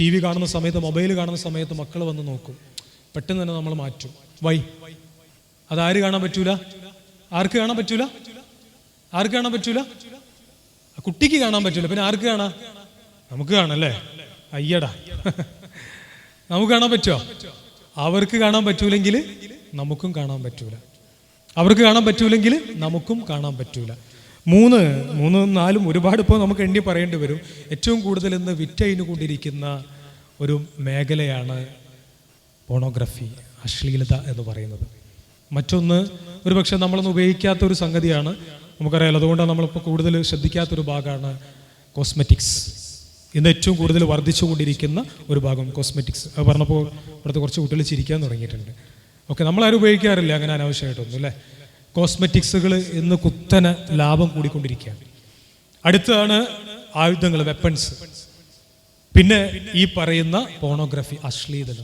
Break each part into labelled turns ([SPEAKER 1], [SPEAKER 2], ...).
[SPEAKER 1] T V കാണുന്ന സമയത്ത് mobile കാണുന്ന സമയത്ത് മക്കൾ വന്ന് നോക്കും. പെട്ടെന്ന് തന്നെ നമ്മൾ മാറ്റും. വൈ? അതാര് കാണാൻ പറ്റൂല? ആർക്ക് കാണാൻ പറ്റൂല? ആർക്ക് കാണാൻ പറ്റൂല? കുട്ടിക്ക് കാണാൻ പറ്റൂല. പിന്നെ ആർക്ക് കാണാ? നമുക്ക് കാണല്ലേ അയ്യടാ. നമുക്ക് കാണാൻ പറ്റുമോ അവർക്ക് കാണാൻ പറ്റൂലെങ്കിൽ നമുക്കും കാണാൻ പറ്റൂല. അവർക്ക് കാണാൻ പറ്റൂലെങ്കിൽ നമുക്കും കാണാൻ പറ്റൂല. മൂന്ന് മൂന്ന് നാലും ഒരുപാട് ഇപ്പോൾ നമുക്ക് എണ്ണി പറയേണ്ടി വരും. ഏറ്റവും കൂടുതൽ ഇന്ന് വിറ്റയിന് കൊണ്ടിരിക്കുന്ന ഒരു മേഖലയാണ് പോണോഗ്രഫി അശ്ലീലത എന്ന് പറയുന്നത്. മറ്റൊന്ന് ഒരു പക്ഷേ നമ്മളൊന്നും ഉപയോഗിക്കാത്ത ഒരു സംഗതിയാണ്. നമുക്കറിയാലോ അതുകൊണ്ടാണ് നമ്മളിപ്പോൾ കൂടുതൽ ശ്രദ്ധിക്കാത്തൊരു ഭാഗമാണ് കോസ്മെറ്റിക്സ്. ഇന്ന് ഏറ്റവും കൂടുതൽ വർദ്ധിച്ചുകൊണ്ടിരിക്കുന്ന ഒരു ഭാഗം കോസ്മെറ്റിക്സ്. അത് പറഞ്ഞപ്പോൾ ഇവിടുത്തെ കുറച്ച് കുട്ടികൾ ചിരിക്കാൻ തുടങ്ങിയിട്ടുണ്ട്. ഓക്കെ നമ്മളാരും ഉപയോഗിക്കാറില്ല അങ്ങനെ അനാവശ്യമായിട്ടൊന്നും അല്ലേ? കോസ്മെറ്റിക്സുകൾ ഇന്ന് കുത്തനെ ലാഭം കൂടിക്കൊണ്ടിരിക്കുകയാണ്. അടുത്തതാണ് ആയുധങ്ങൾ വെപ്പൺസ് പിന്നെ ഈ പറയുന്ന പോണോഗ്രഫി അശ്ലീലത.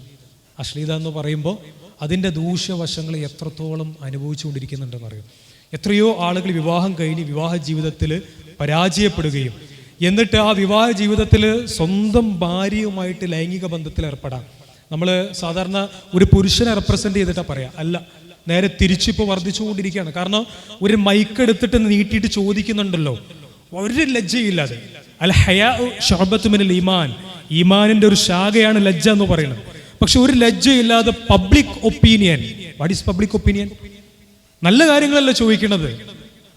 [SPEAKER 1] അശ്ലീലത എന്ന് പറയുമ്പോൾ അതിന്റെ ദൂഷ്യവശങ്ങൾ എത്രത്തോളം അനുഭവിച്ചുകൊണ്ടിരിക്കുന്നുണ്ടെന്ന് അറിയാം എത്രയോ ആളുകൾ വിവാഹം കഴിഞ്ഞ് വിവാഹ ജീവിതത്തിൽ പരാജയപ്പെടുകയും എന്നിട്ട് ആ വിവാഹ ജീവിതത്തിൽ സ്വന്തം ഭാര്യയുമായിട്ട് ലൈംഗിക ബന്ധത്തിൽ ഏർപ്പെടാം. നമ്മൾ സാധാരണ ഒരു പുരുഷനെ റെപ്രസെന്റ് ചെയ്തിട്ടാണ് പറയാം. അല്ല നേരെ തിരിച്ചിപ്പോൾ വർദ്ധിച്ചുകൊണ്ടിരിക്കുകയാണ്. കാരണം ഒരു മൈക്ക് എടുത്തിട്ട് നീട്ടിയിട്ട് ചോദിക്കുന്നുണ്ടല്ലോ. ഒരു ലജ്ജയില്ലാതെ. അൽ ഹയാ ഷഹബത്തുമിനൽ ഈമാൻ. ഈമാനിന്റെ ഒരു ശാഖയാണ് ലജ്ജ എന്ന് പറയുന്നത്. പക്ഷെ ഒരു ലജ്ജയില്ലാതെ public opinion what is public opinion നല്ല കാര്യങ്ങളല്ല ചോദിക്കുന്നത്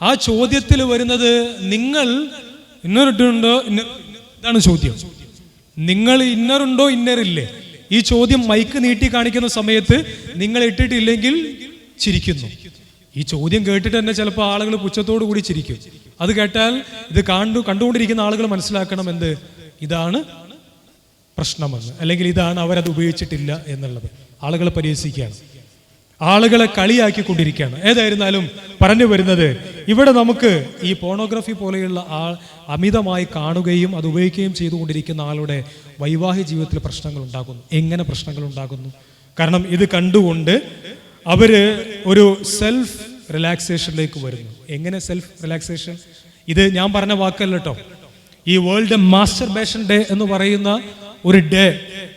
[SPEAKER 1] ആ ചോദ്യത്തിൽ വരുന്നത് നിങ്ങൾ ഇന്നറിട്ടുണ്ടോ ഇന്ന ഇതാണ് ചോദ്യം. നിങ്ങൾ ഇന്നറുണ്ടോ? ഇന്നറില്ലേ? ഈ ചോദ്യം മൈക്ക് നീട്ടി കാണിക്കുന്ന സമയത്ത് നിങ്ങൾ ഇട്ടിട്ടില്ലെങ്കിൽ ചിരിക്കുന്നു. ഈ ചോദ്യം കേട്ടിട്ട് തന്നെ ചിലപ്പോൾ ആളുകൾ പുച്ഛത്തോടു കൂടി ചിരിക്കും. അത് കേട്ടാൽ ഇത് കണ്ടു കണ്ടുകൊണ്ടിരിക്കുന്ന ആളുകൾ മനസ്സിലാക്കണം എന്ത്? ഇതാണ് പ്രശ്നമെന്ന്. അല്ലെങ്കിൽ ഇതാണ് അവരത് ഉപയോഗിച്ചിട്ടില്ല എന്നുള്ളത്. ആളുകളെ പരിഹസിക്കുകയാണ്. ആളുകളെ കളിയാക്കിക്കൊണ്ടിരിക്കുകയാണ്. ഏതായിരുന്നാലും പറഞ്ഞു വരുന്നത് ഇവിടെ നമുക്ക് ഈ പോണോഗ്രഫി പോലെയുള്ള ആ അമിതമായി കാണുകയും അത് ഉപയോഗിക്കുകയും ചെയ്തുകൊണ്ടിരിക്കുന്ന ആളുടെ വൈവാഹിക ജീവിതത്തിൽ പ്രശ്നങ്ങൾ ഉണ്ടാകുന്നു. എങ്ങനെ പ്രശ്നങ്ങൾ ഉണ്ടാകുന്നു? കാരണം ഇത് കണ്ടുകൊണ്ട് അവർ ഒരു സെൽഫ് റിലാക്സേഷനിലേക്ക് വരുന്നു. എങ്ങനെ സെൽഫ് റിലാക്സേഷൻ ഇത് ഞാൻ പറഞ്ഞ വാക്കല്ല കേട്ടോ ഈ വേൾഡ് മാസ്റ്റർബേഷൻ ഡേ എന്ന് പറയുന്ന ഒരു ഡേ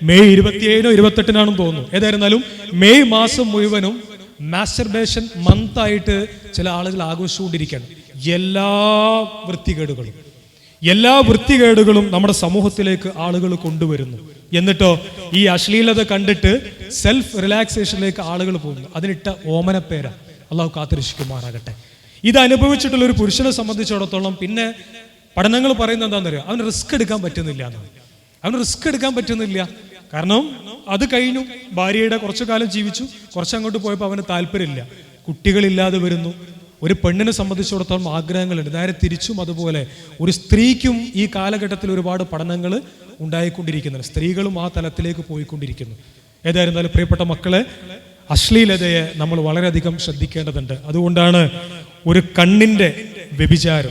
[SPEAKER 1] മെയ് ഇരുപത്തിയേഴിനോ ഇരുപത്തെട്ടിനാണെന്ന് തോന്നുന്നു. ഏതായിരുന്നാലും മെയ് മാസം മുഴുവനും മാസ്റ്റർബേഷൻ മന്ത് ആയിട്ട് ചില ആളുകൾ ആഘോഷിച്ചുകൊണ്ടിരിക്കുകയാണ്. എല്ലാ വൃത്തികേടുകളും എല്ലാ വൃത്തികേടുകളും നമ്മുടെ സമൂഹത്തിലേക്ക് ആളുകൾ കൊണ്ടുവരുന്നു. എന്നിട്ടോ ഈ അശ്ലീലത കണ്ടിട്ട് സെൽഫ് റിലാക്സേഷനിലേക്ക് ആളുകൾ പോകുന്നു. അതിനിട്ട ഓമന പേരാ അള്ളാഹു കാത്തിരക്ഷിക്കുമാറാകട്ടെ. ഇത് അനുഭവിച്ചിട്ടുള്ള ഒരു പുരുഷനെ സംബന്ധിച്ചിടത്തോളം പിന്നെ പഠനങ്ങൾ പറയുന്നത് എന്താണെന്നറിയോ? അവന് റിസ്ക് എടുക്കാൻ പറ്റുന്നില്ല എന്നാണ് അവന് റിസ്ക് എടുക്കാൻ പറ്റുന്നില്ല. കാരണം അത് കഴിഞ്ഞു. ഭാര്യയുടെ കുറച്ചു കാലം ജീവിച്ചു. കുറച്ച് അങ്ങോട്ട് പോയപ്പോൾ അവന് താല്പര്യമില്ല. കുട്ടികളില്ലാതെ വരുന്നു. ഒരു പെണ്ണിനെ സംബന്ധിച്ചിടത്തോളം ആഗ്രഹങ്ങളുണ്ട്. നേരെ തിരിച്ചും അതുപോലെ ഒരു സ്ത്രീക്കും ഈ കാലഘട്ടത്തിൽ ഒരുപാട് പഠനങ്ങൾ ഉണ്ടായിക്കൊണ്ടിരിക്കുന്നുണ്ട് സ്ത്രീകളും ആ തലത്തിലേക്ക് പോയിക്കൊണ്ടിരിക്കുന്നു. ഏതായിരുന്നാലും പ്രിയപ്പെട്ട മക്കളെ അശ്ലീലതയെ നമ്മൾ വളരെയധികം ശ്രദ്ധിക്കേണ്ടതുണ്ട്. അതുകൊണ്ടാണ് ഒരു കണ്ണിന്റെ വ്യഭിചാരം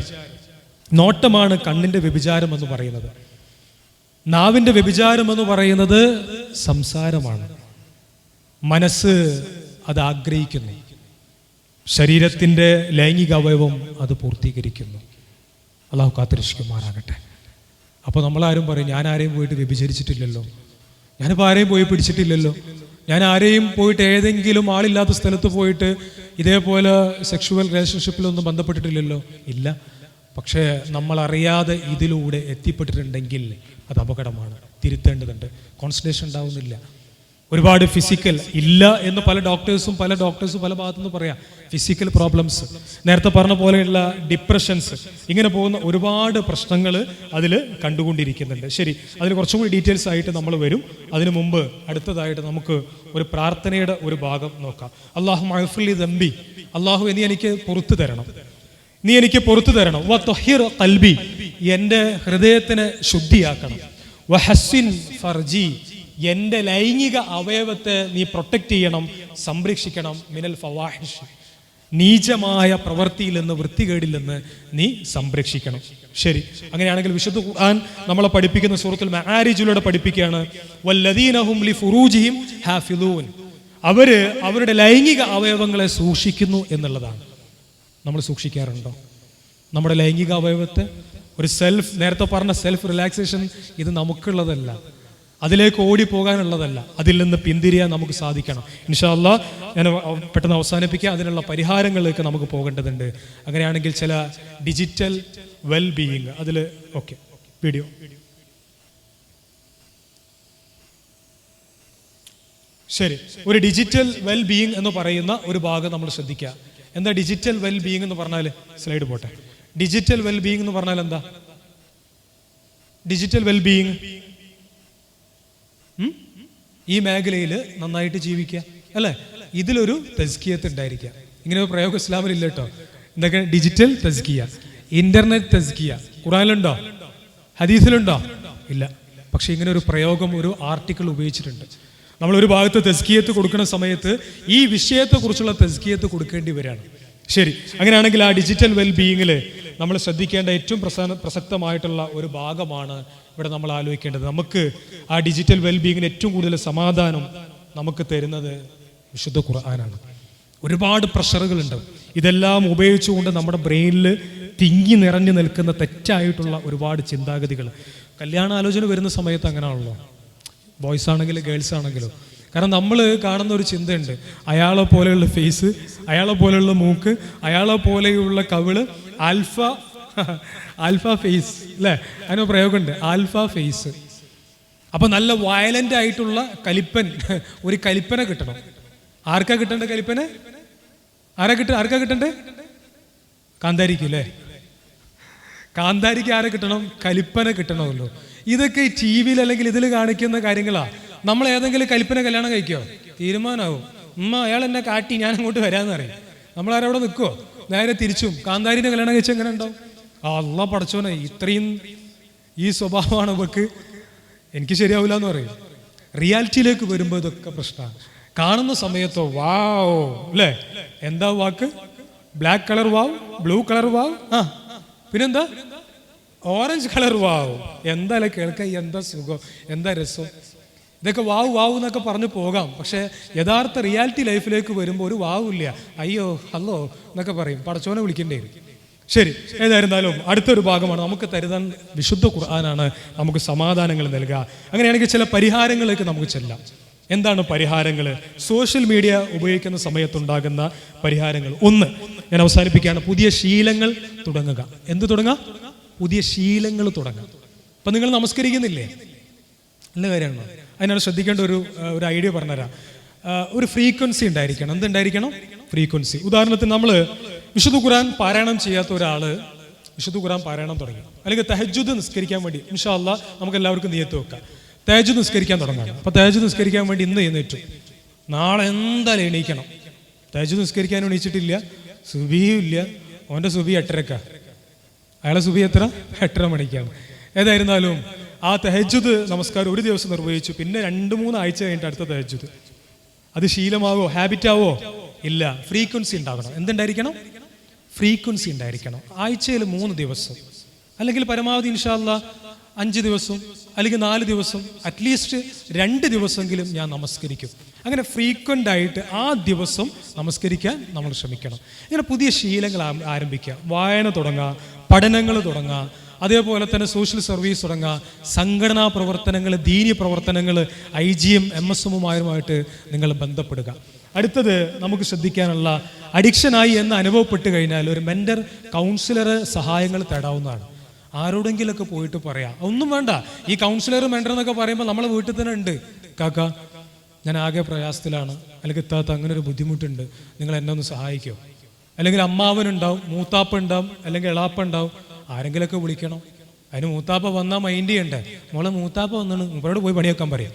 [SPEAKER 1] നോട്ടമാണ് കണ്ണിന്റെ വ്യഭിചാരം എന്ന് പറയുന്നത്. നാവിന്റെ വ്യഭിചാരം എന്ന് പറയുന്നത് സംസാരമാണ്. മനസ്സ് അത് ആഗ്രഹിക്കുന്നു. ശരീരത്തിന്റെ ലൈംഗിക അവയവം അത് പൂർത്തീകരിക്കുന്നു. അള്ളാഹു കാത്തിരക്ഷിക്കുമാറാകട്ടെ അപ്പോൾ നമ്മളാരും പറയും ഞാൻ ആരെയും പോയിട്ട് വ്യഭിചരിച്ചിട്ടില്ലല്ലോ. ഞാനിപ്പോൾ ആരെയും പോയി പിടിച്ചിട്ടില്ലല്ലോ. ഞാൻ ആരെയും പോയിട്ട് ഏതെങ്കിലും ആളില്ലാത്ത സ്ഥലത്ത് പോയിട്ട് ഇതേപോലെ സെക്ഷുവൽ റിലേഷൻഷിപ്പിലൊന്നും ബന്ധപ്പെട്ടിട്ടില്ലല്ലോ. ഇല്ല. പക്ഷേ നമ്മൾ അറിയാതെ ഇതിലൂടെ എത്തിപ്പെട്ടിട്ടുണ്ടെങ്കിൽ അത് അപകടമാണ്. തിരുത്തേണ്ടതുണ്ട്. കോൺസെൻട്രേഷൻ ഉണ്ടാവുന്നില്ല. ഒരുപാട് ഫിസിക്കൽ ഇല്ല എന്ന് പല ഡോക്ടേഴ്സും പല ഡോക്ടേഴ്സും പല ഭാഗത്തുനിന്ന് പറയാം. ഫിസിക്കൽ പ്രോബ്ലംസ് നേരത്തെ പറഞ്ഞ പോലെയുള്ള ഡിപ്രഷൻസ് ഇങ്ങനെ പോകുന്ന ഒരുപാട് പ്രശ്നങ്ങൾ അതിൽ കണ്ടുകൊണ്ടിരിക്കുന്നുണ്ട്. ശരി അതിന് കുറച്ചും കൂടി ഡീറ്റെയിൽസ് ആയിട്ട് നമ്മൾ വരും. അതിനു മുമ്പ് അടുത്തതായിട്ട് നമുക്ക് ഒരു പ്രാർത്ഥനയുടെ ഒരു ഭാഗം നോക്കാം. അള്ളാഹു മഹഫുലി ദമ്പി അള്ളാഹു നീ എനിക്ക് പുറത്തു തരണം. നീ എനിക്ക് പുറത്തു തരണം. വ തൊഹിർ കൽബി. എന്റെ ഹൃദയത്തിനെ ശുദ്ധിയാക്കണം. വ ഹസ്സിൻ ഫർജി. എന്റെ ലൈംഗിക അവയവത്തെ നീ പ്രൊട്ടക്റ്റ് ചെയ്യണം സംരക്ഷിക്കണം മിനൽ ഫവാഹിഷ്. നീചമായ പ്രവൃത്തിയിൽ നിന്ന് വൃത്തികേടിൽ നിന്ന് നീ സംരക്ഷിക്കണം. ശരി. അങ്ങനെയാണെങ്കിൽ വിശുദ്ധ ഖുർആൻ നമ്മളെ പഠിപ്പിക്കുന്ന സൂറത്തുൽ മആരിജിലൂടെ പഠിപ്പിക്കുകയാണ്. വല്ലദീനഹും ലി ഫുറൂജിഹിം ഹാഫിലൂൻ അവർ അവരുടെ ലൈംഗിക അവയവങ്ങളെ സൂക്ഷിക്കുന്നു എന്നുള്ളതാണ്. നമ്മൾ സൂക്ഷിക്കാറുണ്ടോ? നമ്മുടെ ലൈംഗിക അവയവത്തെ ഒരു സെൽഫ് നേരത്തെ പറഞ്ഞ സെൽഫ് റിലാക്സേഷൻ ഇത് നമുക്കുള്ളതല്ല. അതിലേക്ക് ഓടി പോകാനുള്ളതല്ല അതിൽ നിന്ന് പിന്തിരിയാൻ നമുക്ക് സാധിക്കണം. ഇൻഷാല്ല ഞാൻ പെട്ടെന്ന് അവസാനിപ്പിക്കുക അതിനുള്ള പരിഹാരങ്ങളിലേക്ക് നമുക്ക് പോകേണ്ടതുണ്ട്. അങ്ങനെയാണെങ്കിൽ ചില ഡിജിറ്റൽ വെൽ ബീയിങ് അതിൽ ഓക്കെ വീഡിയോ. ശരി. ഒരു ഡിജിറ്റൽ വെൽ ബീയിങ് എന്ന് പറയുന്ന ഒരു ഭാഗം നമ്മൾ ശ്രദ്ധിക്കുക. എന്താ ഡിജിറ്റൽ വെൽ ബീയിങ് എന്ന് പറഞ്ഞാൽ? സ്ലൈഡ് പോട്ടെ. ഡിജിറ്റൽ വെൽ ബീയിങ് എന്ന് പറഞ്ഞാൽ എന്താ? ഡിജിറ്റൽ വെൽ ബീയിങ് ഈ മേഖലയിൽ നന്നായിട്ട് ജീവിക്കുക അല്ലേ? ഇതിലൊരു തസ്കിയത്ത് ഉണ്ടായിരിക്കുക. ഇങ്ങനെ ഒരു പ്രയോഗം ഇസ്ലാമിൽ ഇല്ല കേട്ടോ. എന്തൊക്കെ ഡിജിറ്റൽ തസ്കിയ. ഇന്റർനെറ്റ് തസ്കിയ. ഖുറാനിലുണ്ടോ? ഹദീസിലുണ്ടോ? ഇല്ല. പക്ഷെ ഇങ്ങനെ ഒരു പ്രയോഗം ഒരു ആർട്ടിക്കിൾ ഉപയോഗിച്ചിട്ടുണ്ട്. നമ്മൾ ഒരു ഭാഗത്ത് തസ്കിയത്ത് കൊടുക്കുന്ന സമയത്ത് ഈ വിഷയത്തെക്കുറിച്ചുള്ള തസ്കിയത്ത് കൊടുക്കേണ്ടി വരികയാണ്. ശരി. അങ്ങനെയാണെങ്കിൽ ആ ഡിജിറ്റൽ വെൽ ബീയിങ്ങിൽ നമ്മൾ ശ്രദ്ധിക്കേണ്ട ഏറ്റവും പ്രസാ പ്രസക്തമായിട്ടുള്ള ഒരു ഭാഗമാണ് ഇവിടെ നമ്മൾ ആലോചിക്കേണ്ടത്. നമുക്ക് ആ ഡിജിറ്റൽ വെൽ ബീയിങ്ങിന് ഏറ്റവും കൂടുതൽ സമാധാനം നമുക്ക് തരുന്നത് വിശുദ്ധ ഖുർആനാണ്. ഒരുപാട് പ്രഷറുകളുണ്ട്. ഇതെല്ലാം ഉപയോഗിച്ചുകൊണ്ട് നമ്മുടെ ബ്രെയിനിൽ തിങ്ങി നിറഞ്ഞു നിൽക്കുന്ന തെറ്റായിട്ടുള്ള ഒരുപാട് ചിന്താഗതികൾ. കല്യാണ ആലോചന വരുന്ന സമയത്ത് അങ്ങനെയാണല്ലോ. ബോയ്സ് ആണെങ്കിലും ഗേൾസ് ആണെങ്കിലും കാരണം നമ്മൾ കാണുന്ന ഒരു ചിന്തയുണ്ട്. അയാളെ പോലെയുള്ള ഫേസ് അയാളെ പോലെയുള്ള മൂക്ക് അയാളെ പോലെയുള്ള കവിൾ ആൽഫ ആൽഫ ഫേസ് അല്ലേ അതിന് പ്രയോഗമുണ്ട്. ആൽഫ ഫേസ് അപ്പൊ നല്ല വയലന്റ് ആയിട്ടുള്ള കലിപ്പൻ ഒരു കലിപ്പന കിട്ടണം. ആർക്കാ കിട്ടേണ്ട കലിപ്പനെ? ആരാ കിട്ട ആർക്കാ കിട്ടണ്ടേ? കാന്താരിക്ക് അല്ലേ കാന്താരിക്ക് ആരെ കിട്ടണം? കലിപ്പന കിട്ടണമല്ലോ. ഇതൊക്കെ ടി വിയിൽ അല്ലെങ്കിൽ ഇതിൽ കാണിക്കുന്ന കാര്യങ്ങളാ. നമ്മൾ ഏതെങ്കിലും കൽപ്പന കല്യാണം കഴിക്കോ? തീരുമാനമാവും ഉമ്മ അയാൾ എന്നെ കാട്ടി ഞാൻ അങ്ങോട്ട് വരാന്ന് പറയും. നമ്മൾ ആരവിടെ നിൽക്കുവോ? നേരെ തിരിച്ചും. കാന്താരിന്റെ കല്യാണം കഴിച്ചു എങ്ങനെ ഉണ്ടാവും? അള്ള പടച്ചോനെ ഇത്രയും ഈ സ്വഭാവമാണ് ഇവക്ക്. എനിക്ക് ശരിയാവില്ല എന്ന് പറയും. റിയാലിറ്റിയിലേക്ക് വരുമ്പോൾ ഇതൊക്കെ പ്രശ്നമാണ്. കാണുന്ന സമയത്തോ വാവോ അല്ലേ? എന്താ വാക്ക്? ബ്ലാക്ക് കളർ വാവ് ബ്ലൂ കളർ വാവ്? ആ പിന്നെന്താ? ഓറഞ്ച് കളർ വാവ്. എന്തായാലും കേൾക്ക എന്താ സുഖം? എന്താ രസം? ഇതൊക്കെ വാവ് വാവ് എന്നൊക്കെ പറഞ്ഞു പോകാം. പക്ഷേ യഥാർത്ഥ റിയാലിറ്റി ലൈഫിലേക്ക് വരുമ്പോൾ ഒരു വാവില്ല അയ്യോ ഹലോ എന്നൊക്കെ പറയും. പടച്ചോനെ വിളിക്കേണ്ടി വരും. ശരി ഏതായിരുന്നാലും അടുത്തൊരു ഭാഗമാണ്. നമുക്ക് തരുതാൻ വിശുദ്ധ ഖുർആനാണ് നമുക്ക് സമാധാനങ്ങൾ നൽകുക. അങ്ങനെയാണെങ്കിൽ ചില പരിഹാരങ്ങളിലേക്ക് നമുക്ക് ചെല്ലാം. എന്താണ് പരിഹാരങ്ങൾ? സോഷ്യൽ മീഡിയ ഉപയോഗിക്കുന്ന സമയത്തുണ്ടാകുന്ന പരിഹാരങ്ങൾ. ഒന്ന് ഞാൻ അവസാനിപ്പിക്കുകയാണ്. പുതിയ ശീലങ്ങൾ തുടങ്ങുക. എന്ത് തുടങ്ങുക? പുതിയ ശീലങ്ങൾ തുടങ്ങുക. അപ്പം നിങ്ങൾ നമസ്കരിക്കുന്നില്ലേ? നല്ല കാര്യമാണ്? അതിനാണ് ശ്രദ്ധിക്കേണ്ട ഒരു ഒരു ഐഡിയ പറഞ്ഞുതരാം. ഒരു ഫ്രീക്വൻസി ഉണ്ടായിരിക്കണം. എന്തുണ്ടായിരിക്കണം? ഫ്രീക്വൻസി. ഉദാഹരണത്തിന് നമ്മൾ വിശുദ്ധ ഖുറാൻ പാരായണം ചെയ്യാത്ത ഒരാൾ വിശുദ്ധ ഖുറാൻ പാരായണം തുടങ്ങി. അല്ലെങ്കിൽ തഹജുദ് നിസ്കരിക്കാൻ വേണ്ടി ഇൻഷാ അല്ലാ നമുക്ക് എല്ലാവർക്കും നിയത്ത് വെക്കാം. തേജ് നിസ്കരിക്കാൻ തുടങ്ങണം. അപ്പൊ തേജ് നിസ്കരിക്കാൻ വേണ്ടി ഇന്ന് എഴുന്നേറ്റു. നാളെ എന്തായാലും എണീക്കണം. തേജ് നിസ്കരിക്കാൻ എണീച്ചിട്ടില്ല. സുബിയും ഇല്ല. ഓന്റെ സുബി എട്ടരക്ക. അയാളെ സുബി എത്ര? എട്ടര മണിക്കാണ്. ഏതായിരുന്നാലും ആ തെഹജുദ് നമസ്കാരം ഒരു ദിവസം നിർവഹിച്ചു. പിന്നെ രണ്ട് മൂന്ന് ആഴ്ച കഴിഞ്ഞിട്ട് അടുത്ത തെഹജുദ് അത് ശീലമാവോ? ഹാബിറ്റ് ആവോ? ഇല്ല. ഫ്രീക്വൻസി ഉണ്ടാകണം എന്തുണ്ടായിരിക്കണം? ഫ്രീക്വൻസി ഉണ്ടായിരിക്കണം. ആഴ്ചയിൽ മൂന്ന് ദിവസം. അല്ലെങ്കിൽ പരമാവധി ഇൻഷാല്ല അഞ്ച് ദിവസം അല്ലെങ്കിൽ നാല് ദിവസം അറ്റ്ലീസ്റ്റ് രണ്ട് ദിവസമെങ്കിലും ഞാൻ നമസ്കരിക്കും. അങ്ങനെ ഫ്രീക്വന്റ് ആയിട്ട് ആ ദിവസം നമസ്കരിക്കാൻ നമ്മൾ ശ്രമിക്കണം. ഇങ്ങനെ പുതിയ ശീലങ്ങൾ ആരംഭിക്കുക. വായന തുടങ്ങുക പഠനങ്ങൾ തുടങ്ങുക അതേപോലെ തന്നെ സോഷ്യൽ സർവീസ് തുടങ്ങുക സംഘടനാ പ്രവർത്തനങ്ങൾ ദീനി പ്രവർത്തനങ്ങൾ I G M M S എമ്മുമാരുമായിട്ട് നിങ്ങൾ ബന്ധപ്പെടുക. അടുത്തത് നമുക്ക് ശ്രദ്ധിക്കാനുള്ള അഡിക്ഷനായി എന്ന് അനുഭവപ്പെട്ട് കഴിഞ്ഞാൽ ഒരു മെന്റർ കൗൺസിലർ സഹായങ്ങൾ തേടാവുന്നതാണ്. ആരോടെങ്കിലൊക്കെ പോയിട്ട് പറയാം. ഒന്നും വേണ്ട. ഈ കൗൺസിലർ മെന്റർ എന്നൊക്കെ പറയുമ്പോൾ നമ്മളെ വീട്ടിൽ തന്നെ ഉണ്ട്. കാക്ക ഞാൻ ആകെ പ്രയാസത്തിലാണ്. അല്ലെങ്കിൽ ഇത്താത്ത അങ്ങനെ ഒരു ബുദ്ധിമുട്ടുണ്ട്. നിങ്ങൾ എന്നെ ഒന്ന് സഹായിക്കോ. അല്ലെങ്കിൽ അമ്മാവനുണ്ടാവും മൂത്താപ്പ ഉണ്ടാവും അല്ലെങ്കിൽ എളാപ്പ ഉണ്ടാവും. ആരെങ്കിലൊക്കെ വിളിക്കണം. അതിന് മൂത്താപ്പ വന്നാൽ മൈൻഡ് ചെയ്യണ്ടേ? മോളെ മൂത്താപ്പ വന്നാണ് ഇവരോട് പോയി പണിയാക്കാൻ പറയാം.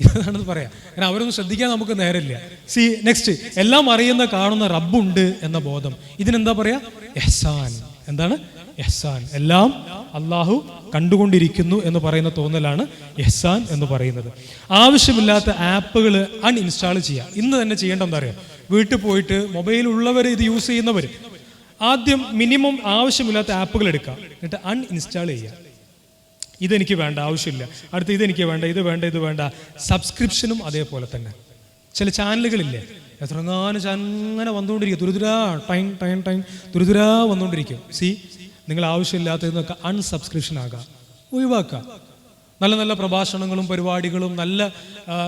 [SPEAKER 1] ഇതാണെന്ന് പറയാം. കാരണം അവരൊന്നും ശ്രദ്ധിക്കാൻ നമുക്ക് നേരമില്ല. സി നെക്സ്റ്റ് എല്ലാം അറിയുന്ന കാണുന്ന റബ്ബുണ്ട് എന്ന ബോധം. ഇതിനെന്താ പറയാ? എഹ്സാൻ. എന്താണ്? എഹ്സാൻ. എല്ലാം അള്ളാഹു കണ്ടുകൊണ്ടിരിക്കുന്നു എന്ന് പറയുന്ന തോന്നലാണ് എഹ്സാൻ എന്ന് പറയുന്നത്. ആവശ്യമില്ലാത്ത ആപ്പുകൾ അൺഇൻസ്റ്റാൾ ചെയ്യുക ഇന്ന് തന്നെ ചെയ്യേണ്ട എന്താ അറിയാം? വീട്ടിൽ പോയിട്ട് മൊബൈൽ ഉള്ളവർ ഇത് യൂസ് ചെയ്യുന്നവർ ആദ്യം മിനിമം ആവശ്യമില്ലാത്ത ആപ്പുകൾ എടുക്കാം. എന്നിട്ട് അൺഇൻസ്റ്റാൾ ചെയ്യുക ഇതെനിക്ക് വേണ്ട ആവശ്യമില്ല. അടുത്ത ഇതെനിക്ക് വേണ്ട ഇത് വേണ്ട ഇത് വേണ്ട. സബ്സ്ക്രിപ്ഷനും അതേപോലെ തന്നെ. ചില ചാനലുകളില്ലേ എത്രങ്ങാനും അങ്ങനെ വന്നുകൊണ്ടിരിക്കും. തുരുതുരാ ടൈം ടൈം ടൈം തുരുതുരാ വന്നുകൊണ്ടിരിക്കും. സി നിങ്ങൾ ആവശ്യമില്ലാത്തതെന്നൊക്കെ അൺസബ്സ്ക്രിപ്ഷൻ ആകാം. ഒഴിവാക്കാം. നല്ല നല്ല പ്രഭാഷണങ്ങളും പരിപാടികളും നല്ല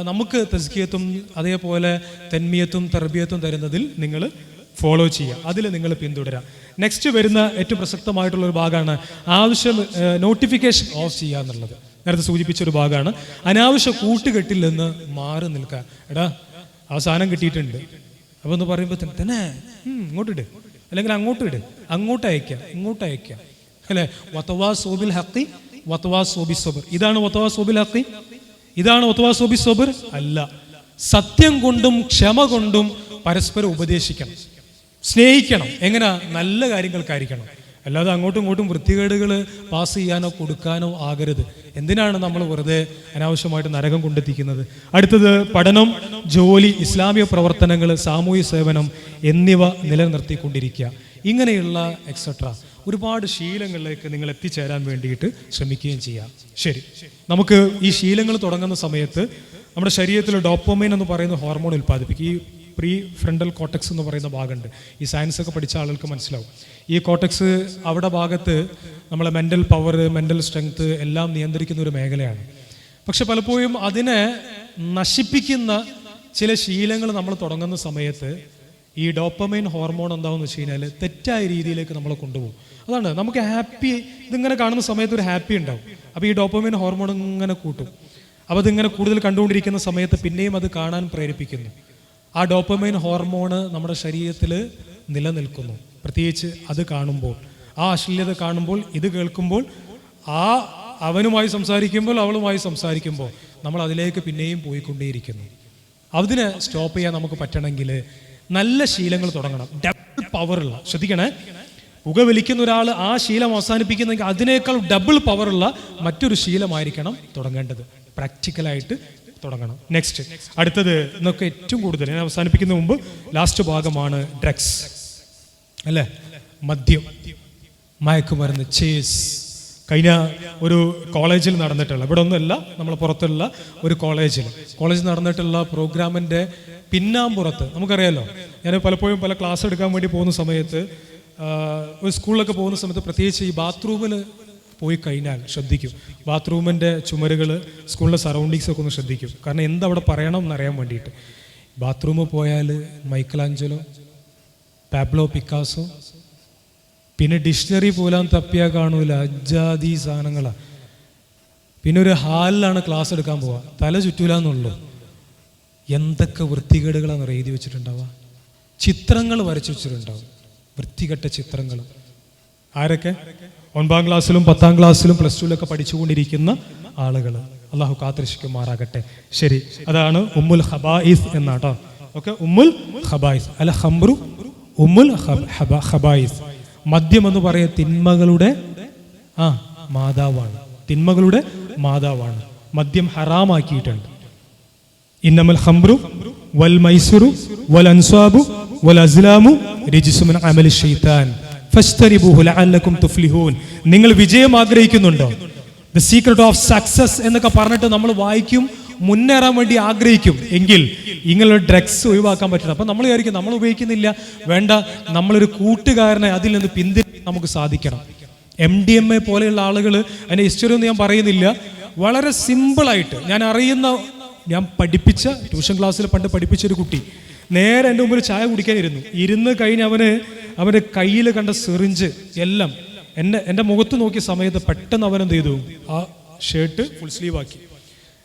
[SPEAKER 1] നമുക്ക് തസ്കിയത്തും അതേപോലെ തെന്മിയത്തും തർബിയത്തും തരുന്നതിൽ നിങ്ങൾ ഫോളോ ചെയ്യുക. അതിൽ നിങ്ങൾ പിന്തുടരാം. നെക്സ്റ്റ് വരുന്ന ഏറ്റവും പ്രസക്തമായിട്ടുള്ള ഒരു ഭാഗമാണ് ആവശ്യം നോട്ടിഫിക്കേഷൻ ഓഫ് ചെയ്യുക എന്നുള്ളത്. നേരത്തെ സൂചിപ്പിച്ച ഒരു ഭാഗമാണ്. അനാവശ്യ കൂട്ടുകെട്ടിൽ നിന്ന് മാറി നിൽക്കുക. എടാ അവസാനം കിട്ടിയിട്ടുണ്ട്. അപ്പോൾ ഒന്ന് പറയുമ്പോൾ തന്നെ തന്നെ ഇങ്ങോട്ടിട് അല്ലെങ്കിൽ അങ്ങോട്ട് ഇട്. അങ്ങോട്ട് അയക്കാം ഇങ്ങോട്ട് അയക്കാം അല്ലേ? വത്തവാ സോബിൽ ഹക്കി വത്തവാ സോബി സോബർ. ഇതാണ് വത്തവാ സോബിൽ ഹക്കി ഇതാണ് വത്തവാ സോബി സോബർ? അല്ല. സത്യം കൊണ്ടും ക്ഷമ കൊണ്ടും പരസ്പരം ഉപദേശിക്കണം. സ്നേഹിക്കണം. എങ്ങനെ? നല്ല കാര്യങ്ങൾക്കായിരിക്കണം. അല്ലാതെ അങ്ങോട്ടും ഇങ്ങോട്ടും വൃത്തികേടുകൾ പാസ് ചെയ്യാനോ കൊടുക്കാനോ ആകരുത്. എന്തിനാണ് നമ്മൾ വെറുതെ അനാവശ്യമായിട്ട് നരകം കൊണ്ടെത്തിക്കുന്നത്? അടുത്തത് പഠനം ജോലി ഇസ്ലാമിക പ്രവർത്തനങ്ങൾ സാമൂഹ്യ സേവനം എന്നിവ നിലനിർത്തിക്കൊണ്ടിരിക്കുക. ഇങ്ങനെയുള്ള എക്സെട്ര ഒരുപാട് ശീലങ്ങളിലേക്ക് നിങ്ങൾ എത്തിച്ചേരാൻ വേണ്ടിയിട്ട് ശ്രമിക്കുകയും ചെയ്യാം. ശരി. നമുക്ക് ഈ ശീലങ്ങൾ തുടങ്ങുന്ന സമയത്ത് നമ്മുടെ ശരീരത്തിൽ ഡോപ്പോമൈൻ എന്ന് പറയുന്ന ഹോർമോൺ ഉൽപ്പാദിപ്പിക്കും. ഈ പ്രീ ഫ്രണ്ടൽ കോട്ടക്സ് എന്ന് പറയുന്ന ഭാഗമുണ്ട്. ഈ സയൻസ് ഒക്കെ പഠിച്ച ആളുകൾക്ക് മനസ്സിലാവും. ഈ കോട്ടക്സ് അവിടെ ഭാഗത്ത് നമ്മളെ മെന്റൽ പവർ മെന്റൽ സ്ട്രെങ്ത് എല്ലാം നിയന്ത്രിക്കുന്ന ഒരു മേഖലയാണ്. പക്ഷെ പലപ്പോഴും അതിനെ നശിപ്പിക്കുന്ന ചില ശീലങ്ങൾ നമ്മൾ തുടങ്ങുന്ന സമയത്ത് ഈ ഡോപ്പമൈൻ ഹോർമോൺ എന്താണെന്ന് വെച്ച് കഴിഞ്ഞാൽ തെറ്റായ രീതിയിലേക്ക് നമ്മളെ കൊണ്ടുപോകും. അതാണ് നമുക്ക് ഹാപ്പി ഇതിങ്ങനെ കാണുന്ന സമയത്ത് ഒരു ഹാപ്പി ഉണ്ടാവും. അപ്പോൾ ഈ ഡോപ്പമൈൻ ഹോർമോൺ ഇങ്ങനെ കൂട്ടും. അപ്പോൾ അതിങ്ങനെ കൂടുതൽ കണ്ടുകൊണ്ടിരിക്കുന്ന സമയത്ത് പിന്നെയും അത് കാണാൻ പ്രേരിപ്പിക്കുന്നു. ആ ഡോപ്പമൈൻ ഹോർമോണ് നമ്മുടെ ശരീരത്തിൽ നിലനിൽക്കുന്നു. പ്രത്യേകിച്ച് അത് കാണുമ്പോൾ. ആ അശ്ലീലത കാണുമ്പോൾ ഇത് കേൾക്കുമ്പോൾ ആ അവനുമായി സംസാരിക്കുമ്പോൾ അവളുമായി സംസാരിക്കുമ്പോൾ നമ്മൾ അതിലേക്ക് പിന്നെയും പോയിക്കൊണ്ടേയിരിക്കുന്നു. അതിന് സ്റ്റോപ്പ് ചെയ്യാൻ നമുക്ക് പറ്റണമെങ്കിൽ നല്ല ശീലങ്ങൾ തുടങ്ങണം. ഡബിൾ പവറുള്ള ശ്രദ്ധിക്കണേ. പുക വിളിക്കുന്ന ഒരാൾ ആ ശീലം അവസാനിപ്പിക്കുന്നെങ്കിൽ അതിനേക്കാൾ ഡബിൾ പവറുള്ള മറ്റൊരു ശീലമായിരിക്കണം തുടങ്ങേണ്ടത്. പ്രാക്ടിക്കലായിട്ട് തുടങ്ങണം. നെക്സ്റ്റ് അടുത്തത് എന്നൊക്കെ ഏറ്റവും കൂടുതൽ ഞാൻ അവസാനിപ്പിക്കുന്ന മുമ്പ് ലാസ്റ്റ് ഭാഗമാണ് ഡ്രഗ്സ് അല്ലേ? മദ്യം. മയക്കുമരുന്ന് ചേസ് കഴിഞ്ഞ ഒരു കോളേജിൽ നടന്നിട്ടുള്ള ഇവിടെ ഒന്നുമല്ല നമ്മൾ പുറത്തുള്ള ഒരു കോളേജിൽ കോളേജിൽ നടന്നിട്ടുള്ള പ്രോഗ്രാമിന്റെ പിന്നാമ്പുറത്ത് നമുക്കറിയാലോ ഞാൻ പലപ്പോഴും പല ക്ലാസ് എടുക്കാൻ വേണ്ടി പോകുന്ന സമയത്ത് ഒരു സ്കൂളിലൊക്കെ പോകുന്ന സമയത്ത് പ്രത്യേകിച്ച് ഈ ബാത്റൂമിൽ പോയി കഴിഞ്ഞാൽ ശ്രദ്ധിക്കും. ബാത്റൂമിന്റെ ചുമരുകൾ സ്കൂളിലെ സറൗണ്ടിങ്സൊക്കെ ഒന്ന് ശ്രദ്ധിക്കും. കാരണം എന്തവിടെ പറയണം എന്നറിയാൻ വേണ്ടിയിട്ട്. ബാത്റൂമിൽ പോയാൽ മൈക്കലാഞ്ചലോ പാബ്ലോ പിക്കാസോ പിന്നെ ഡിക്ഷണറി പോലാൻ തപ്പിയാൽ കാണൂല അജാതി സാധനങ്ങളാണ് പിന്നെ ഒരു ഹാലിലാണ് ക്ലാസ് എടുക്കാൻ പോവുക തല ചുറ്റൂല എന്നുള്ളൂ എന്തൊക്കെ വൃത്തികേടുകളാണ് എഴുതി വെച്ചിട്ടുണ്ടാവുക ചിത്രങ്ങൾ വരച്ചു വെച്ചിട്ടുണ്ടാവും. വൃത്തികെട്ട ചിത്രങ്ങൾ ആരൊക്കെ? ഒൻപതാം ക്ലാസ്സിലും പത്താം ക്ലാസ്സിലും പ്ലസ് ടുവിലൊക്കെ പഠിച്ചുകൊണ്ടിരിക്കുന്ന ആളുകൾ. അള്ളാഹു കാത്തിരക്ഷിക്കുമാറാകട്ടെ. ശരി അതാണ് ഉമ്മുൽ ഹബായിസ് എന്നാട്ടോ. ഓക്കെ ഉമ്മുൽ ഹബായിസ് അല്ല ഹംറു ഉമ്മുൽ ഹബ- ഹബ- ഹബായിസ് മദ്യം എന്ന് പറയുന്ന തിന്മകളുടെ ആ മാതാവാണ്. തിന്മകളുടെ മാതാവാണ്. മദ്യം ഹറാമാക്കിയിട്ടുണ്ട്. ഇന്നമൽ ഹംറു വൽ മൈസുറു വൽ അൻസാബു വൽ അസ്ലാമു രജിസുമൻ അമൽ ഷെയ്ത്താൻ തുഫ്ലിഹൂൻ. നിങ്ങൾ വിജയം ആഗ്രഹിക്കുന്നുണ്ടോ? ദ സീക്രട്ട് ഓഫ് സക്സസ് എന്നൊക്കെ പറഞ്ഞിട്ട് നമ്മൾ വായിക്കും മുന്നേറാൻ വേണ്ടി ആഗ്രഹിക്കും. എങ്കിൽ ഇങ്ങനെ ഡ്രഗ്സ് ഒഴിവാക്കാൻ പറ്റില്ല. അപ്പൊ നമ്മൾ വിചാരിക്കും നമ്മൾ ഉപയോഗിക്കുന്നില്ല. വേണ്ട നമ്മളൊരു കൂട്ടുകാരനെ അതിൽ നിന്ന് പിന്തിരി നമുക്ക് സാധിക്കണം. എം ഡി എം എ പോലെയുള്ള ആളുകൾ അതിന്റെ ഹിസ്റ്ററി ഒന്നും ഞാൻ പറയുന്നില്ല. വളരെ സിമ്പിളായിട്ട് ഞാൻ അറിയുന്ന ഞാൻ പഠിപ്പിച്ച ട്യൂഷൻ ക്ലാസ്സിൽ പണ്ട് പഠിപ്പിച്ച ഒരു കുട്ടി. നേരെ എന്റെ മുമ്പിൽ ചായ കുടിക്കാനിരുന്നു. ഇരുന്ന് കഴിഞ്ഞ് അവന് അവന്റെ കയ്യിൽ കണ്ട സിറിഞ്ച് എല്ലാം എന്നെ എന്റെ മുഖത്ത് നോക്കിയ സമയത്ത് പെട്ടെന്ന് അവൻ എന്ത് ചെയ്തു? ആ ഷർട്ട് ഫുൾ സ്ലീവ് ആക്കി.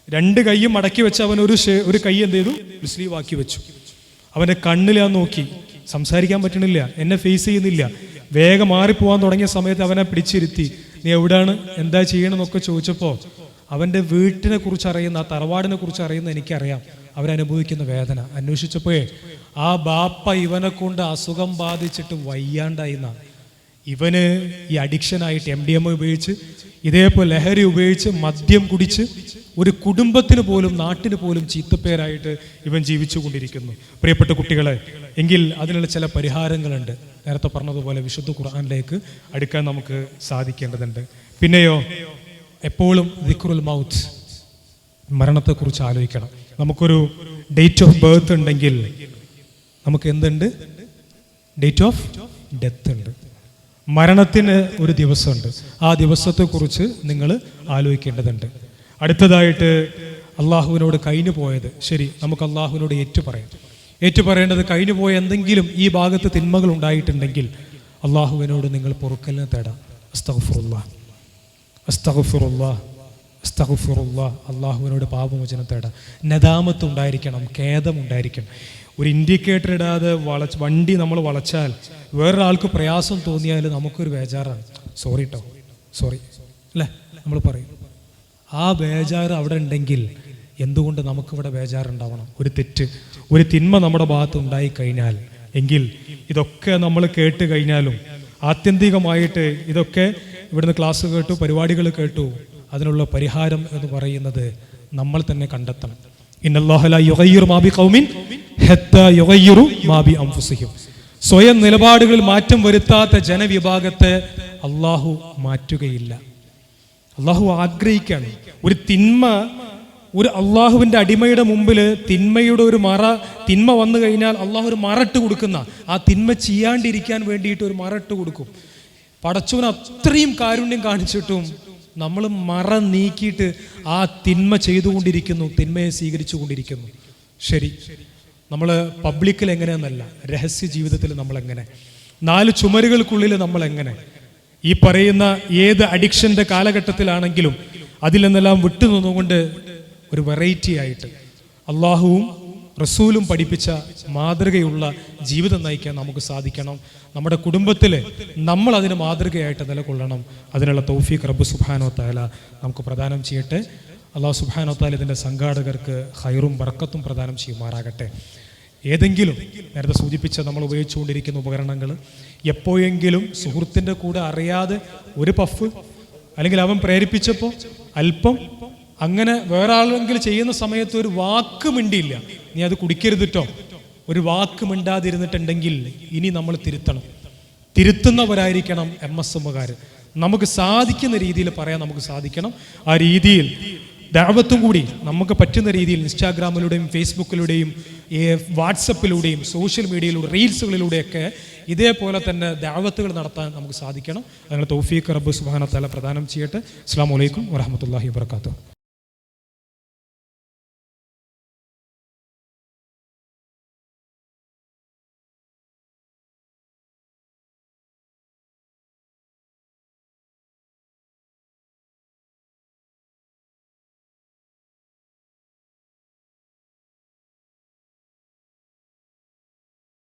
[SPEAKER 1] രണ്ട് കൈയും മടക്കി വെച്ച് അവൻ ഒരു ഒരു കൈ എന്ത് ചെയ്തു? ഫുൾ സ്ലീവ് ആക്കി വെച്ചു. അവന്റെ കണ്ണിൽ ഞാൻ നോക്കി. സംസാരിക്കാൻ പറ്റണില്ല എന്നെ ഫേസ് ചെയ്യുന്നില്ല. വേഗം മാറിപ്പോവാൻ തുടങ്ങിയ സമയത്ത് അവനെ പിടിച്ചിരുത്തി. നീ എവിടെയാണ് എന്താ ചെയ്യണമെന്നൊക്കെ ചോദിച്ചപ്പോൾ അവന്റെ വീട്ടിനെ കുറിച്ച് അറിയുന്ന ആ തറവാടിനെ കുറിച്ച് അറിയുന്ന എനിക്കറിയാം. അവരനുഭവിക്കുന്ന വേദന. അന്വേഷിച്ചപ്പോഴേ ആ ബാപ്പ ഇവനെ കൊണ്ട് അസുഖം ബാധിച്ചിട്ട് വയ്യാണ്ടായി എന്നാണ്. ഇവന് ഈ അഡിക്ഷനായിട്ട് എം ഡി എം ഉപയോഗിച്ച് ഇതേപോലെ ലഹരി ഉപയോഗിച്ച് മദ്യം കുടിച്ച് ഒരു കുടുംബത്തിന് പോലും നാട്ടിന് പോലും ചീത്തപ്പേരായിട്ട് ഇവൻ ജീവിച്ചു കൊണ്ടിരിക്കുന്നു പ്രിയപ്പെട്ട കുട്ടികളെ എങ്കിൽ അതിനുള്ള ചില പരിഹാരങ്ങളുണ്ട്. നേരത്തെ പറഞ്ഞതുപോലെ വിശുദ്ധ ഖുർആാനിലേക്ക് അടുക്കാൻ നമുക്ക് സാധിക്കേണ്ടതുണ്ട്. പിന്നെയോ എപ്പോഴും ദിക്റുൽ മൗത്ത് മരണത്തെക്കുറിച്ച് ആലോചിക്കണം. നമുക്കൊരു ഡേറ്റ് ഓഫ് ബർത്ത് ഉണ്ടെങ്കിൽ നമുക്ക് എന്തുണ്ട്? ഡേറ്റ് ഓഫ് ഡെത്ത് ഉണ്ട്. മരണത്തിന് ഒരു ദിവസമുണ്ട്. ആ ദിവസത്തെക്കുറിച്ച് നിങ്ങൾ ആലോചിക്കേണ്ടതുണ്ട്. അടുത്തതായിട്ട് അള്ളാഹുവിനോട് കഴിഞ്ഞു പോയത്. ശരി നമുക്ക് അള്ളാഹുവിനോട് ഏറ്റു പറയാം. ഏറ്റു പറയേണ്ടത് കഴിഞ്ഞു പോയ എന്തെങ്കിലും ഈ ഭാഗത്ത് തിന്മകൾ ഉണ്ടായിട്ടുണ്ടെങ്കിൽ അള്ളാഹുവിനോട് നിങ്ങൾ പൊറുക്കലിനെ തേടാം. അസ്തഫുറുല്ലാ അസ്തഗ്ഫിറുല്ലാ. അസ്തഗ്ഫിറുല്ലാ അള്ളാഹുവിനോട് പാപമോചനം തേടാം. നദാമത്ത് ഉണ്ടായിരിക്കണം ഖേദം ഉണ്ടായിരിക്കണം ഒരു ഇൻഡിക്കേറ്റർ ഇടാതെ വളച്ച് വണ്ടി നമ്മൾ വളച്ചാൽ വേറൊരാൾക്ക് പ്രയാസം തോന്നിയാൽ നമുക്കൊരു ബേജാറാണ്. സോറി കേട്ടോ സോറി അല്ലേ? നമ്മൾ പറയും. ആ ബേജാറ് അവിടെ ഉണ്ടെങ്കിൽ എന്തുകൊണ്ട് നമുക്കിവിടെ ബേജാറുണ്ടാവണം? ഒരു തെറ്റ്. ഒരു തിന്മ നമ്മുടെ ഭാഗത്ത് ഉണ്ടായി കഴിഞ്ഞാൽ എങ്കിൽ ഇതൊക്കെ നമ്മൾ കേട്ട് കഴിഞ്ഞാലും ആത്യന്തികമായിട്ട് ഇതൊക്കെ ഇവിടുന്ന് ക്ലാസ് കേട്ടു പരിപാടികൾ കേട്ടു അതിനുള്ള പരിഹാരം എന്ന് പറയുന്നത് നമ്മൾ തന്നെ കണ്ടെത്തണം. സ്വയം നിലപാടുകളിൽ മാറ്റം വരുത്താത്ത ജനവിഭാഗത്തെ അള്ളാഹു മാറ്റുകയില്ല. അള്ളാഹു ആഗ്രഹിക്കുകയാണ് ഒരു തിന്മ ഒരു അള്ളാഹുവിന്റെ അടിമയുടെ മുമ്പിൽ തിന്മയുടെ ഒരു മറ തിന്മ വന്നു കഴിഞ്ഞാൽ അള്ളാഹു ഒരു മറട്ട് കൊടുക്കുന്ന ആ തിന്മ ചെയ്യാണ്ടിരിക്കാൻ വേണ്ടിയിട്ട് ഒരു മറട്ട് കൊടുക്കും. പടച്ചവന് അത്രയും കാരുണ്യം കാണിച്ചിട്ടും നമ്മൾ മറ നീക്കിയിട്ട് ആ തിന്മ ചെയ്തുകൊണ്ടിരിക്കുന്നു തിന്മയെ സ്വീകരിച്ചു കൊണ്ടിരിക്കുന്നു ശരി. നമ്മൾ പബ്ലിക്കിൽ എങ്ങനെയെന്നല്ല രഹസ്യ ജീവിതത്തിൽ നമ്മൾ എങ്ങനെ? നാല് ചുമരുകൾക്കുള്ളിൽ നമ്മൾ എങ്ങനെ? ഈ പറയുന്ന ഏത് അഡിക്ഷന്റെ കാലഘട്ടത്തിലാണെങ്കിലും അതിൽ നിന്നെല്ലാം വിട്ടു നിന്നുകൊണ്ട് ഒരു വെറൈറ്റി ആയിട്ട് അള്ളാഹുവും റസൂലും പഠിപ്പിച്ച മാതൃകയുള്ള ജീവിതം നയിക്കാൻ നമുക്ക് സാധിക്കണം. നമ്മുടെ കുടുംബത്തിൽ നമ്മൾ അതിന് മാതൃകയായിട്ട് നിലകൊള്ളണം. അതിനുള്ള തൗഫീഖ് റബ്ബ് സുബാനോ താല നമുക്ക് പ്രദാനം ചെയ്യട്ടെ. അള്ളാഹു സുബാനോ താല ഇതിന്റെ സംഘാടകർക്ക് ഹൈറും ബർക്കത്തും പ്രദാനം ചെയ്യുമാറാകട്ടെ. ഏതെങ്കിലും നേരത്തെ സൂചിപ്പിച്ച നമ്മൾ ഉപയോഗിച്ചുകൊണ്ടിരിക്കുന്ന ഉപകരണങ്ങൾ എപ്പോഴെങ്കിലും സുഹൃത്തിന്റെ കൂടെ അറിയാതെ ഒരു പഫ് അല്ലെങ്കിൽ അവൻ പ്രേരിപ്പിച്ചപ്പോൾ അല്പം അങ്ങനെ വേറെ ആളെങ്കിലും ചെയ്യുന്ന സമയത്ത് ഒരു വാക്ക് മിണ്ടിയില്ല. നീ അത് കുടിക്കരുത് കുടിക്കരുതിട്ടോ ഒരു വാക്ക് മിണ്ടാതിരുന്നിട്ടുണ്ടെങ്കിൽ ഇനി നമ്മൾ തിരുത്തണം. തിരുത്തുന്നവരായിരിക്കണം എം എസ് എമ്മുകാർ നമുക്ക് സാധിക്കുന്ന രീതിയിൽ പറയാൻ നമുക്ക് സാധിക്കണം. ആ രീതിയിൽ ദാവത്തും കൂടി നമുക്ക് പറ്റുന്ന രീതിയിൽ ഇൻസ്റ്റാഗ്രാമിലൂടെയും ഫേസ്ബുക്കിലൂടെയും വാട്സപ്പിലൂടെയും സോഷ്യൽ മീഡിയയിലൂടെ റീൽസുകളിലൂടെയൊക്കെ ഇതേപോലെ തന്നെ ദാവത്തുകൾ നടത്താൻ നമുക്ക് സാധിക്കണം. അതിനുള്ള തൗഫീഖ് റബ്ബ് സുബാന തല പ്രദാനം ചെയ്യട്ടെ. അസ്സാം വലൈക്കും വരഹമത്തല്ലാഹി വാത്തു